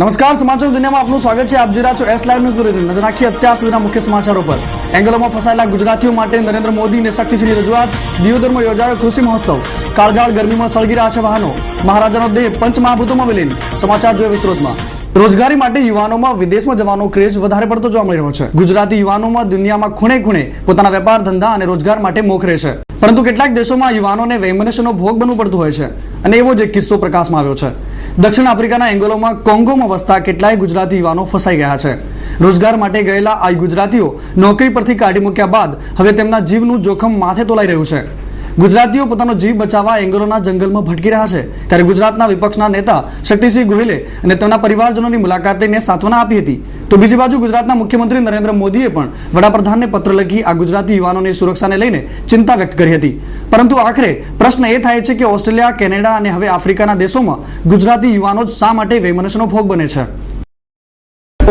નમસ્કાર, સમાચાર દુનિયામાં આપનું સ્વાગત છે. આપ જોઈ રહ્યા છો એસ લાઈવ ન્યૂઝ બુલેટિન નજર નાખી અત્યાર સુધીના મુખ્ય સમાચારો પર. એંગલોમાં ફસાયેલા ગુજરાતીઓ માટે નરેન્દ્ર મોદીને શક્તિશાળી રજૂઆત. દિયોદરમાં યોજાયો કૃષિ મહોત્સવ. કાળઝાળ ગરમીમાં સળગી રહ્યા છે વાહનો. મહારાજાનો દેહ પંચમહાભૂતોમાં વિલીન. સમાચાર જોઈએ વિસ્તૃતમાં. રોજગારી માટે યુવાનોમાં વિદેશમાં જવાનો ક્રેઝ વધારે પડતો જોવા મળી રહ્યો છે. ગુજરાતી યુવાનોમાં દુનિયામાં ખૂણે ખૂણે પોતાના વેપાર, ધંધા અને રોજગાર માટે મોખરે છે. પરંતુ કેટલાક દેશોમાં યુવાનોને વૈમનસ્યનો ભોગ બનવું પડતું હોય છે. અને એવો જ એક કિસ્સો પ્રકાશમાં આવ્યો છે. દક્ષિણ આફ્રિકાના એંગોલોમાં કોંગોમાં વસતા કેટલાય ગુજરાતી યુવાનો ફસાઈ ગયા છે. રોજગાર માટે ગયેલા આ ગુજરાતીઓ નોકરી પરથી કાઢી મૂક્યા બાદ હવે તેમના જીવનું જોખમ માથે તોલાઈ રહ્યું છે. ગુજરાતીઓ પોતાનો જીવ બચાવવા એંગલોના જંગલમાં ભટકી રહ્યા છે. ત્યારે ગુજરાતના વિપક્ષના નેતા શક્તિસિંહ ગોહિલે અને તેમના પરિવારજનોની મુલાકાત લઈને સાંત્વના આપી હતી. તો બીજી બાજુ ગુજરાતના મુખ્યમંત્રી નરેન્દ્ર મોદીએ પણ વડાપ્રધાનને પત્ર લખી આ ગુજરાતી યુવાનોની સુરક્ષાને લઈને ચિંતા વ્યક્ત કરી હતી. પરંતુ આખરે પ્રશ્ન એ થાય છે કે ઓસ્ટ્રેલિયા, કેનેડા અને હવે આફ્રિકાના દેશોમાં ગુજરાતી યુવાનો જ શા માટે વૈમનસ્યનો ભોગ બને છે?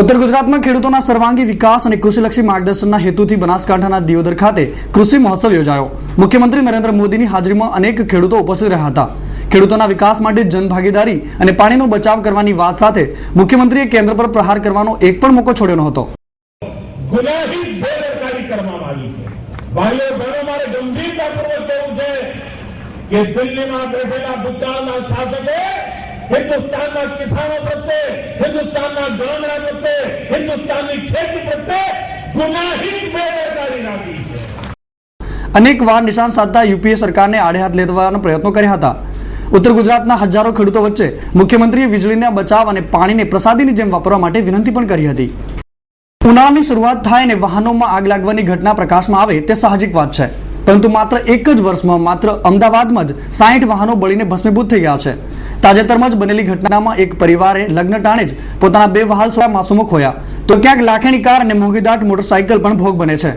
ઉત્તર ગુજરાતમાં ખેડૂતોના સર્વાંગી વિકાસ અને કૃષિલક્ષી માર્ગદર્શનના હેતુથી બનાસકાંઠાના દિયોદર ખાતે કૃષિ મહોત્સવ યોજાયો. મુખ્યમંત્રી નરેન્દ્ર મોદીની હાજરીમાં અનેક ખેડૂતો ઉપસ્થિત રહ્યા હતા. ખેડૂતોના વિકાસ માટે જનભાગીદારી અને પાણીનો બચાવ કરવાની વાત સાથે મુખ્યમંત્રીએ કેન્દ્ર પર પ્રહાર કરવાનો એક પણ મોકો છોડ્યો ન હતો ગુનાહિત બેદરકારી કરવામાં આવી છે. ભાઈઓ દિલ્હીમાં બેઠેલા ભૂતકાળના શાસકે હિન્દુસ્તાનના કિસાનો પ્રત્યે, હિન્દુસ્તાનના ગામડા પ્રત્યે, હિન્દુસ્તાનની ખેતી પ્રત્યે ગુનાહિત બેદરકારી રાખી અનેક વાર નિશાન સાધતા યુપીએ સરકારને આડે હાથ લેવાનો પ્રયત્નો કર્યા હતા. ઉત્તર ગુજરાતના હજારો ખેડૂતો વચ્ચે મુખ્યમંત્રીએ વીજળીના બચાવ અને પાણીને પ્રસાદીની જેમ વાપરવા માટે વિનંતી પણ કરી હતી. ઉનાળાની શરૂઆત થાય અને વાહનોમાં આગ લાગવાની ઘટના પ્રકાશમાં આવે તે સાહજિક વાત છે. પરંતુ માત્ર એક જ વર્ષમાં માત્ર અમદાવાદમાં જ સાહીઠ વાહનો બળીને ભસ્મીભૂત થઈ ગયા છે. તાજેતરમાં જ બનેલી ઘટનામાં એક પરિવારે લગ્ન ટાણે જ પોતાના બે વહાલ સોયા માસૂમો ખોયા. તો ક્યાંક લાખેણી કાર અને મોંઘીદાટ મોટરસાયકલ પણ ભોગ બને છે.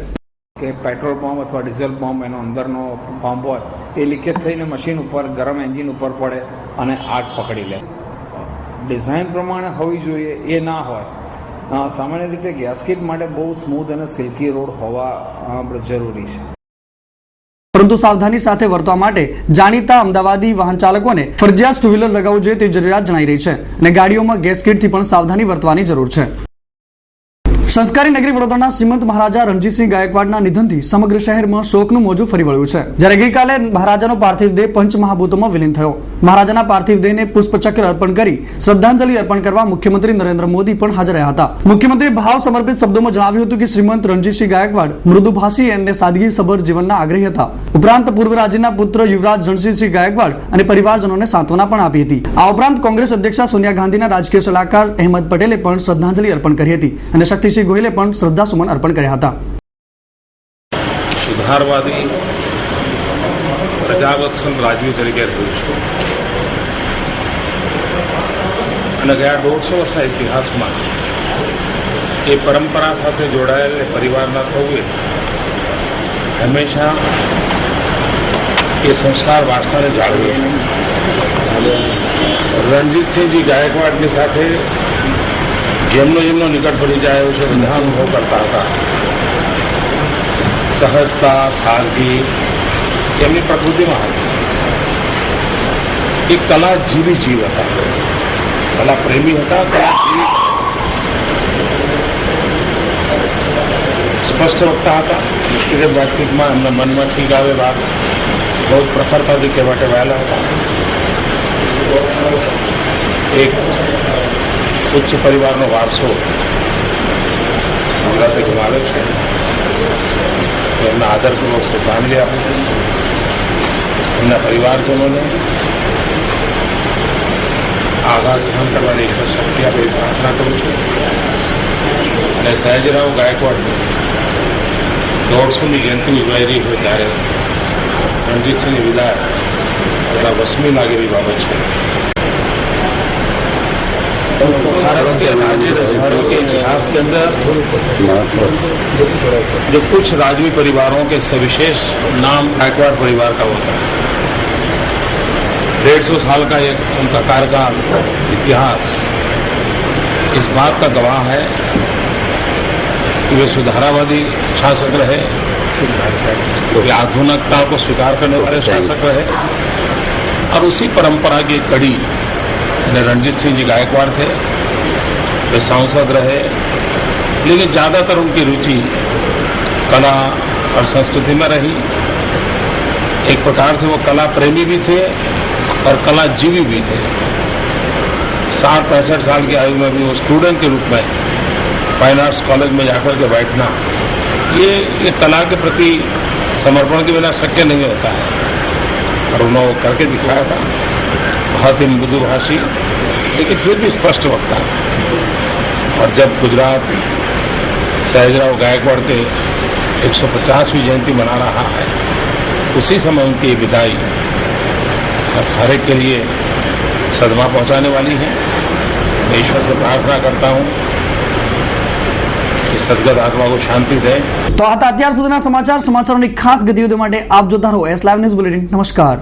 કે પેટ્રોલ પંપ અથવા ડીઝલ પંપ એનો અંદરનો પંપ હોય, એ લીકેજ થઈને મશીન ઉપર, ગરમ એન્જિન ઉપર પડે અને આગ પકડી લે. ડિઝાઇન પ્રમાણે હોવી જોઈએ, એ ના હોય. સામાન્ય રીતે ગેસકીટ માટે બહુ સ્મૂથ અને સિલ્કી રોડ હોવા જરૂરી છે. પરંતુ સાવધાની સાથે વર્તવા માટે જાણીતા અમદાવાદી વાહન ચાલકોને ફરજિયાત ટુ વ્હીલર લગાવવું જોઈએ તે જરૂરિયાત જણાઈ રહી છે અને ગાડીઓમાં ગેસ કીટથી પણ સાવધાની વર્તવાની જરૂર છે. સંસ્કારી નગરી વડોદરાના શ્રીમંત મહારાજા રણજીતસિંહ ગાયકવાડના નિધનથી સમગ્ર શહેરમાં શોકનું મોજું ફરી વળ્યું છે. જ્યારે ગઈકાલે મહારાજાનો પાર્થિવ દેહ પંચમહાભૂતોમાં વિલીન થયો. મહારાજાના પાર્થિવ દેહને પુષ્પચક્ર અર્પણ કરી શ્રદ્ધાંજલિ અર્પણ કરવા મુખ્યમંત્રી નરેન્દ્ર મોદી પણ હાજર રહ્યા હતા. મુખ્યમંત્રી ભાવ સમર્પિત શબ્દોમાં જણાવ્યું હતું કે શ્રીમંત રણજીતસિંહ ગાયકવાડ મૃદુભાષી અને સાદગીસભર જીવનના આગ્રહી હતા. ઉપરાંત પૂર્વ રાજ્યના પુત્ર યુવરાજ રણજીતસિંહ ગાયકવાડ અને પરિવારજનોને સાંત્વના પણ આપી હતી. આ ઉપરાંત કોંગ્રેસ અધ્યક્ષા સોનિયા ગાંધીના રાજકીય સલાહકાર અહેમદ પટેલે પણ શ્રદ્ધાંજલિ અર્પણ કરી હતી અને શક્તિસિંહ ગોહિલે પણ શ્રદ્ધાસુમન અર્પણ કર્યા હતા. સુધારવાદી પ્રજાવત્સલ રાજવી તરીકે રહ્યું છું. અને ગયા દોઢસો વર્ષના ઇતિહાસમાં એ પરંપરા સાથે જોડાયેલ પરિવારના સૌએ હંમેશા એ સંસ્કાર વારસાને જાળવ્યો છે. રણજીતસિંહજી ગાયકવાડની સાથે જેમનો જેમનો નિકટ પરિચય આવ્યો છે બધા અનુભવ કરતા હતા સહજતા સાદગી એમની પ્રકૃતિમાં હતી એ કલા જીવી જીવ હતા કલા પ્રેમી હતા કલા જીવી સ્પષ્ટ વક્તા હતા વ્યક્તિગત વાતચીતમાં એમના મનમાં ઠીક આવે વાત બહુ પ્રખરતાથી કહેવા માટે વહેલા હતા એક ઉચ્ચ પરિવારનો વારસો. ગુજરાતે ગુમાવ્યો છે. એમના આદરપૂર્વક શ્રદ્ધાંજલિ આપું છું. એમના પરિવારજનોને આઘાત સહન કરવાની ઈશ્વર શક્તિ આપે પ્રાર્થના કરું છું. અને સયાજીરાવ ગાયકવાડ દોઢસોની જયંતિ ઉજવાઈ રહી હોય ત્યારે રણજીતસિંહની વિદાય બધા વસમી લાગેલી બાબત છે. भारत के राजवाड़ों के इतिहास के अंदर जो कुछ राजवी परिवारों के सविशेष नाम गायकवाड़ परिवार का होता है। डेढ़ सौ साल का एक उनका कार्यकाल इतिहास। इस बात का गवाह है कि वे सुधारावादी शासक रहे वे आधुनिकता को स्वीकार करने वाले शासक रहे और उसी परंपरा की एक रणजीत सिंह जी गायकवाड़ थे, वे सांसद रहे। लेकिन ज़्यादातर उनकी रुचि कला और संस्कृति में रही। एक प्रकार से वो कला प्रेमी भी थे और कला जीवी भी थे। साठ पैंसठ साल की आयु में भी वो स्टूडेंट के रूप में फाइन आर्ट्स कॉलेज में जाकर के बैठना, ये ये कला के प्रति समर्पण के बिना शक्य नहीं होता है। और उन्होंने करके दिखाया था। बहुत ही मृदुभाषी लेकिन फिर भी स्पष्ट वक्ता और जब गुजरात सयाजीराव गायकवाड़ के 150वीं जयंती मना रहा है उसी समय उनकी ये विदाई अब हर एक के लिए सदमा पहुंचाने वाली है मैं ईश्वर से प्रार्थना करता हूं कि सदगत आत्मा को शांति दे તો આ હતા અત્યાર સુધીના સમાચાર સમાચારોની ખાસ ગતિવિધિ માટે આપ જોતા રહો એસ લાઈવ ન્યૂઝ બુલેટિન નમસ્કાર